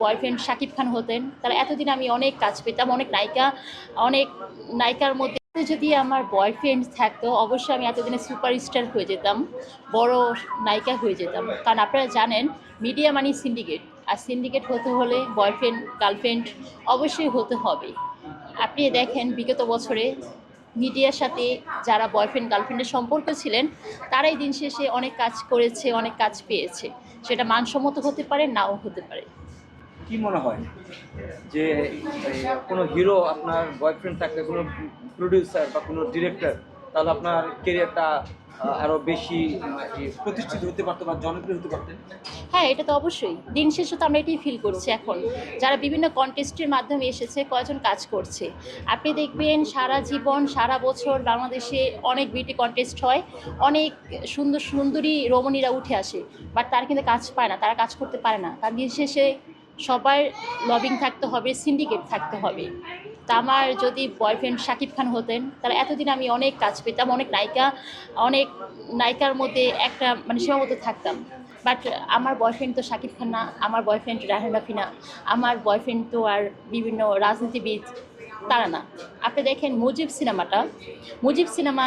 Boyfriend Shakib Khan হতেন তাহলে এতদিন আমি অনেক কাজ পেতাম, অনেক নায়িকা, অনেক নায়িকার মধ্যে যদি আমার বয়ফ্রেন্ড থাকতো, অবশ্যই আমি এতদিনে সুপারস্টার হয়ে যেতাম, বড় নায়িকা হয়ে যেতাম। কারণ আপনারা জানেন মিডিয়া মানি সিন্ডিকেট আর সিন্ডিকেট হতে হলে বয়ফ্রেন্ড গার্লফ্রেন্ড অবশ্যই হতে হবে। আপনি দেখেন, বিগত বছরে মিডিয়ার সাথে যারা বয়ফ্রেন্ড গার্লফ্রেন্ডের সম্পর্ক ছিলেন, তারাই দিন শেষে অনেক কাজ করেছে, অনেক কাজ পেয়েছে। সেটা মানসম্মত হতে পারে, নাও হতে পারে। কি মনে হয় যে কোনো হিরো আপনার বয়ফ্রেন্ড থাকলে, কোনো প্রডিউসার বা কোনো ডিরেক্টর তাহলে আপনার কেরিয়ারটা আরও বেশি প্রতিষ্ঠিত হতে পারতো বা জনপ্রিয় হতে পারতেন? হ্যাঁ এটা তো অবশ্যই। দিন শেষে তো আমরা এটাই ফিল করছি এখন। যারা বিভিন্ন কন্টেস্টের মাধ্যমে এসেছে কয়জন কাজ করছে। আপনি দেখবেন সারা জীবন, সারা বছর বাংলাদেশে অনেক বিউটি কন্টেস্ট হয়, অনেক সুন্দর, সুন্দরী রমণীরা উঠে আসে বাট তারা কিন্তু কাজ পায় না, তারা কাজ করতে পারে না। তার দিন শেষে সবার লবিং থাকতে হবে সিন্ডিকেট থাকতে হবে। তা আমার যদি বয়ফ্রেন্ড শাকিব খান হতেন, তাহলে এতদিন আমি অনেক কাজ পেতাম, অনেক নায়িকা, অনেক নায়িকার মধ্যে একটা মানে সীমাবদ্ধ থাকতাম। বাট আমার বয়ফ্রেন্ড তো শাকিব খান না, আমার বয়ফ্রেন্ড রাহেন রাফি না, আমার বয়ফ্রেন্ড তো আর বিভিন্ন রাজনীতিবিদ, তারা না। আপনি দেখেন মুজিব সিনেমাটা, মুজিব সিনেমা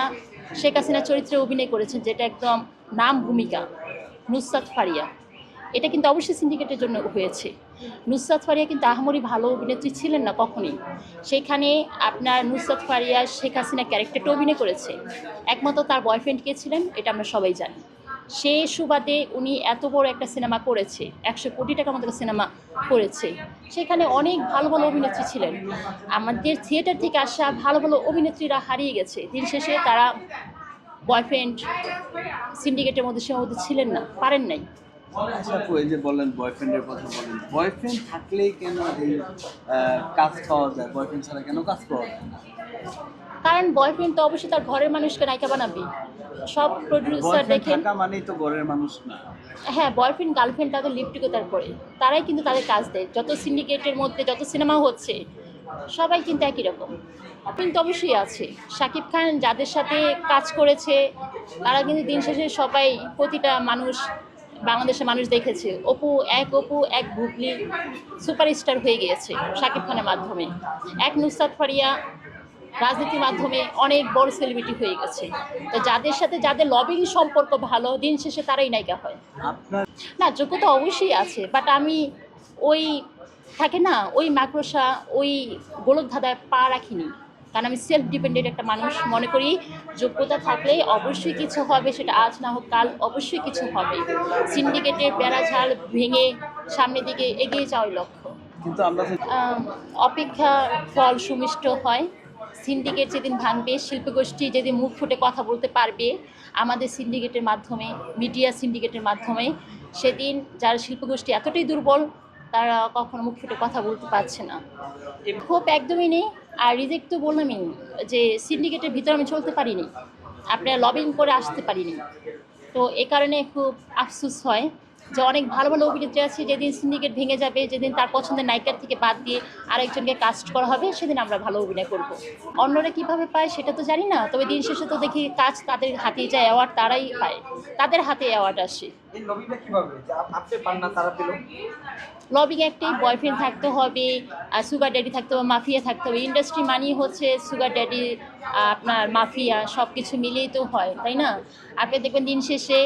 শেখ হাসিনা চরিত্রে অভিনয় করেছেন, যেটা একদম নাম ভূমিকা, নুসরাত ফারিয়া। এটা কিন্তু অবশ্যই সিন্ডিকেটের জন্য হয়েছে। নুসরাত ফারিয়া কিন্তু আহামরি ভালো অভিনেত্রী ছিলেন না কখনই। সেখানে আপনার নুসরাত ফারিয়া, শেখ হাসিনা ক্যারেক্টারটা অভিনয় করেছে। একমাত্র তার বয়ফ্রেন্ড কে ছিলেন, এটা আমরা সবাই জানি। সে সুবাদে উনি এত বড় একটা সিনেমা করেছে, একশো কোটি টাকার মতো সিনেমা করেছে। সেখানে অনেক ভালো ভালো অভিনেত্রী ছিলেন। আমাদের থিয়েটার থেকে আসা ভালো ভালো অভিনেত্রীরা হারিয়ে গেছে। দিন শেষে তারা বয়ফ্রেন্ড সিন্ডিকেটের মধ্যে সীমাবদ্ধ ছিলেন না, পারেন নাই। আচ্ছা আপু এই যে বললেন বয়ফ্রেন্ডের কথা বলেন বয়ফ্রেন্ড থাকলেই কেন এই কাজ পাওয়া যায়? বয়ফ্রেন্ড ছাড়া কেন কাজ পাওয়া যায়? কারণ বয়ফ্রেন্ড তো অবশ্যই তার ঘরের মানুষকে নায়িকা বানাবে। সব প্রডিউসার দেখেন মানেই তো ঘরের মানুষ না। হ্যাঁ বয়ফ্রেন্ড গার্লফ্রেন্ড তাদের লিপটিকতার পরে তারাই কিন্তু তাদের কাজ দেয়। যত সিন্ডিকেটের মধ্যে যত সিনেমা হচ্ছে সবাই কিন্তু একই রকম। কিন্তু অবশ্যই আছে। শাকিব খান যাদের সাথে কাজ করেছে তারা কিন্তু দিন শেষে সবাই প্রতিটা মানুষ বাংলাদেশের মানুষ দেখেছে। অপু এক অপু এক বুবলি সুপারস্টার হয়ে গিয়েছে শাকিব খানের মাধ্যমে। এক নুসরাত ফারিয়া রাজনীতির মাধ্যমে অনেক বড় সেলিব্রিটি হয়ে গেছে। তো যাদের সাথে যাদের লবিং সম্পর্ক ভালো দিন শেষে তারাই নায়িকা হয়। না যোগ্যতা অবশ্যই আছে বাট আমি ওই থাকে না ওই মাকড়সা ওই গোলক ধাঁধায় পা রাখিনি। কারণ আমি সেলফ ডিপেন্ডেন্ট একটা মানুষ মনে করি যোগ্যতা থাকলে অবশ্যই কিছু হবে সেটা আজ না হোক কাল অবশ্যই কিছু হবে। সিন্ডিকেটের বেড়াঝাল ভেঙে সামনের দিকে এগিয়ে যাওয়ার লক্ষ্য। কিন্তু আমরা অপেক্ষা ফল সুমিষ্ট হয়। সিন্ডিকেট যেদিন ভাঙবে শিল্পগোষ্ঠী যেদিন মুখ ফুটে কথা বলতে পারবে আমাদের সিন্ডিকেটের মাধ্যমে মিডিয়া সিন্ডিকেটের মাধ্যমে সেদিন যারা শিল্পগোষ্ঠী এতটাই দুর্বল তারা কখনো মুখ ফুটে কথা বলতে পারছে না। খুব একদমই নেই, আর রিজেক্ট তো বললামই যে সিন্ডিকেটের ভিতরে আমি চলতে পারিনি, আপনারা লবিং করে আসতে পারিনি। তো এ কারণে খুব আফসোস হয় যে অনেক ভালো ভালো অভিনেত্রী আছে, যেদিন সিন্ডিকেট ভেঙে যাবে, যেদিন তার পছন্দের নায়িকার থেকে বাদ দিয়ে আরেকজনকে কাস্ট করা হবে, সেদিন আমরা ভালো অভিনয় করব। অন্যরা কীভাবে পায় সেটা তো জানি না, তবে দিন শেষে তো দেখি কাজ তাদের হাতে যায় অ্যাওয়ার্ড তারাই পায়, তাদের হাতে অ্যাওয়ার্ড আসে। এই লবিটা কীভাবে? আপনি পান না তারা পেল। লবিং একটাই বয়ফ্রেন্ড থাকতে হবে আর সুগার ড্যাডি থাকতে হবে মাফিয়া থাকতে হবে। ইন্ডাস্ট্রি মানেই হচ্ছে সুগার ড্যাডি আপনার মাফিয়া সব কিছু মিলিয়েই তো হয় তাই না? আপনি দেখবেন দিন শেষে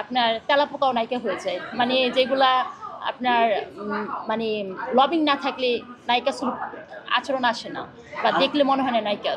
আপনার তেলাপোকাও নায়িকা হয়ে যায়। মানে যেগুলা আপনার মানে লবিং না থাকলে নায়িকা আচরণ আসে না বা দেখলে মনে হয় না নায়িকা